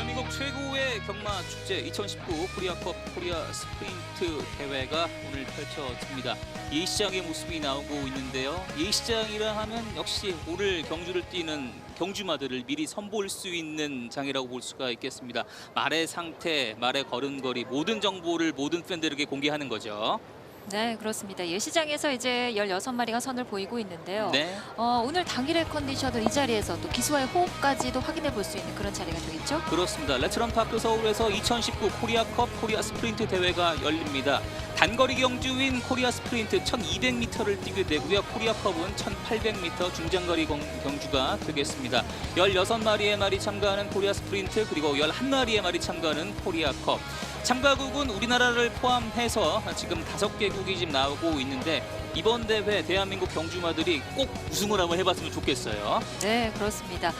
대한민국 최고의 경마 축제 2019 코리아컵 코리아 스프린트 대회가 오늘 펼쳐집니다. 예시장의 모습이 나오고 있는데요. 예시장이라 하면 역시 오늘 경주를 뛰는 경주마들을 미리 선보일 수 있는 장이라고 볼 수가 있겠습니다. 말의 상태, 말의 걸음걸이 모든 정보를 모든 팬들에게 공개하는 거죠. 네, 그렇습니다. 예시장에서 이제 16마리가 선을 보이고 있는데요. 네. 어, 오늘 당일의 컨디션을 이 자리에서 또 기수와의 호흡까지도 확인해 볼 수 있는 그런 자리가 되겠죠? 그렇습니다. 레츠런 파크 서울에서 2019 코리아컵 코리아 스프린트 대회가 열립니다. 단거리 경주인 코리아 스프린트 1200m를 뛰게 되고요. 코리아 컵은 1800m 중장거리 경- 경주가 되겠습니다. 16마리의 말이 참가하는 코리아 스프린트 그리고 11마리의 말이 참가하는 코리아 컵. 참가국은 우리나라를 포함해서 지금 다섯 개국이 지금 나오고 있는데 이번 대회 대한민국 경주마들이 꼭 우승을 한번 해봤으면 좋겠어요. 네, 그렇습니다.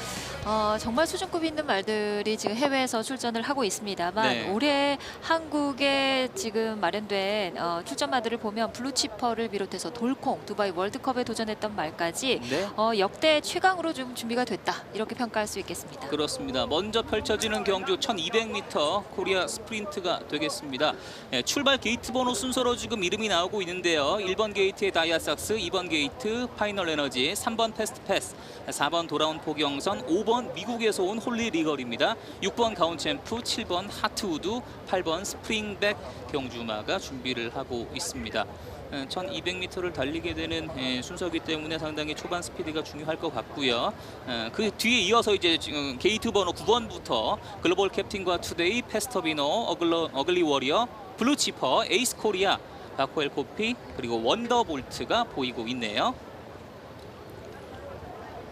어, 정말 수준급 있는 말들이 지금 해외에서 출전을 하고 있습니다만 네. 올해 한국에 지금 마련된 어, 출전마들을 보면 블루치퍼를 비롯해서 돌콩, 두바이 월드컵에 도전했던 말까지 네. 어, 역대 최강으로 좀 준비가 됐다 이렇게 평가할 수 있겠습니다. 그렇습니다. 먼저 펼쳐지는 경주 1200m 코리아 스프린트가 되겠습니다. 예, 출발 게이트 번호 순서로 지금 이름이 나오고 있는데요. 1번 게이트의 다이아삭스, 2번 게이트 파이널 에너지, 3번 패스트 패스, 4번 돌아온 포경선, 5번 미국에서 온 홀리 리걸입니다. 6번 가운챔프, 7번 하트우드, 8번 스프링백 경주마가 준비를 하고 있습니다. 1200m를 달리게 되는 예, 순서이기 때문에 상당히 초반 스피드가 중요할 것 같고요. 어, 그 뒤에 이어서 이제 게이트 번호 9번부터 글로벌 캡틴과 투데이, 페스터비노, 어글리 워리어, 블루치퍼, 에이스 코리아, 바코엘 코피 그리고 원더볼트가 보이고 있네요.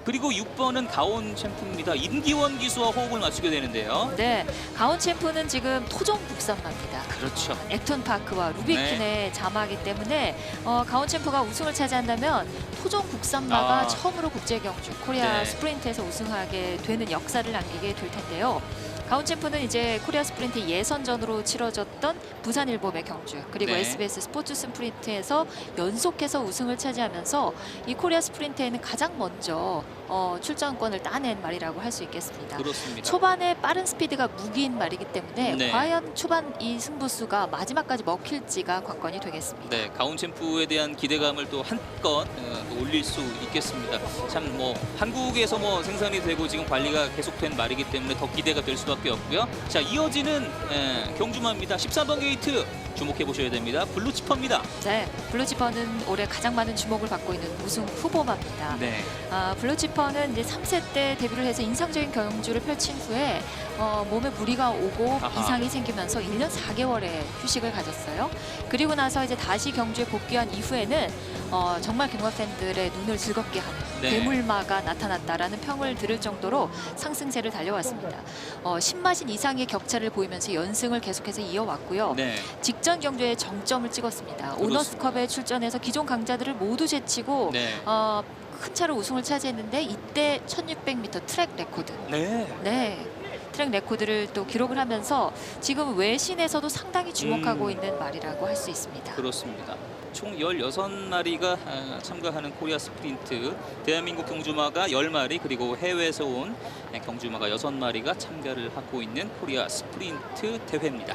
그리고 6번은 가온 챔프입니다. 임기원 기수와 호흡을 맞추게 되는데요. 네, 가온 챔프는 지금 토종 국산마입니다. 그렇죠. 액톤 파크와 루비킨의 네. 자마이기 때문에 어, 가온 챔프가 우승을 차지한다면 토종 국산마가 아. 처음으로 국제 경주 코리아 네. 스프린트에서 우승하게 되는 역사를 남기게 될 텐데요. 가온 챔프는 이제 코리아 스프린트 예선전으로 치러졌던 부산 일봄의 경주 그리고 네. SBS 스포츠 스프린트에서 연속해서 우승을 차지하면서 이 코리아 스프린트에는 가장 먼저 어, 출전권을 따낸 말이라고 할 수 있겠습니다. 그렇습니다. 초반에 빠른 스피드가 무기인 말이기 때문에 네. 과연 초반 이 승부수가 마지막까지 먹힐지가 관건이 되겠습니다. 네, 가온 챔프에 대한 기대감을 또 한껏 어, 또 올릴 수 있겠습니다. 참 뭐 한국에서 뭐 생산이 되고 지금 관리가 계속된 말이기 때문에 더 기대가 될 수밖에 없고요. 자, 이어지는 에, 경주마입니다. 13번 게이트 주목해 보셔야 됩니다. 블루치퍼입니다. 네, 블루지퍼는 올해 가장 많은 주목을 받고 있는 우승 후보마입니다. 네. 아, 블루지퍼는 이제 3세 때 데뷔를 해서 인상적인 경주를 펼친 후에 어, 몸에 무리가 오고 아하. 이상이 생기면서 1년 4개월의 휴식을 가졌어요. 그리고 나서 이제 다시 경주에 복귀한 이후에는 어, 정말 경마 팬들의 눈을 즐겁게 하는 네. 괴물마가 나타났다라는 평을 들을 정도로 상승세를 달려왔습니다. 어, 10마신 이상의 격차를 보이면서 연승을 계속해서 이어왔고요. 네. 직전 경주에 정점을 찍었습니다. 오너스컵에 출전해서 기존 강자들을 모두 제치고 네. 어, 큰 차로 우승을 차지했는데 이때 1600m 트랙 레코드. 네. 네. 트랙 레코드를 또 기록을 하면서 지금 외신에서도 상당히 주목하고 음. 있는 말이라고 할 수 있습니다. 그렇습니다. 총 16마리가 아, 참가하는 코리아 스프린트 대한민국 경주마가 10마리 그리고 해외에서 온 경주마가 6마리가 참가를 하고 있는 코리아 스프린트 대회입니다.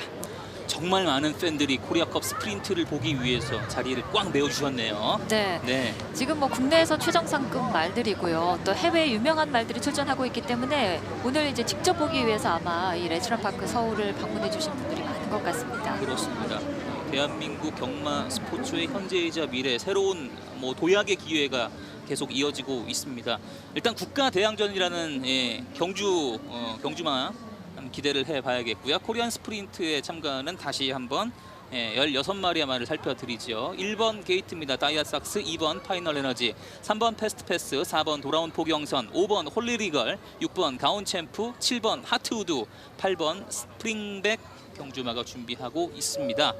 정말 많은 팬들이 코리아컵 스프린트를 보기 위해서 자리를 꽉 메워주셨네요. 네. 네, 지금 뭐 국내에서 최정상급 말들이고요. 또 해외 유명한 말들이 출전하고 있기 때문에 오늘 이제 직접 보기 위해서 아마 이 레스토랑 파크 서울을 방문해 주신 분들이 많은 것 같습니다. 그렇습니다. 대한민국 경마 스포츠의 현재이자 미래 새로운 뭐 도약의 기회가 계속 이어지고 있습니다. 일단 국가 대항전이라는 예, 경주 어, 경주마 기대를 해봐야겠고요. 코리안 스프린트에 참가는 다시 한번 예, 16마리의 말을 살펴드리죠. 1번 게이트입니다. 다이아삭스, 2번 파이널 에너지, 3번 패스트 패스, 4번 돌아온 포경선, 5번 홀리리걸, 6번 가온 챔프, 7번 하트우드, 8번 스프링백 경주마가 준비하고 있습니다.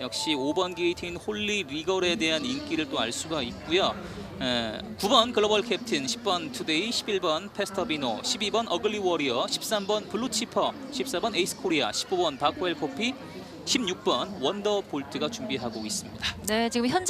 역시 5번 게이트인 홀리 리걸에 대한 인기를 또 알 수가 있고요. 에, 9번 글로벌 캡틴, 10번 투데이, 11번 페스터비노, 12번 어글리 워리어, 13번 블루치퍼, 14번 에이스 코리아, 15번 바코엘 코피, 16번 원더 볼트가 준비하고 있습니다. 네, 지금 현장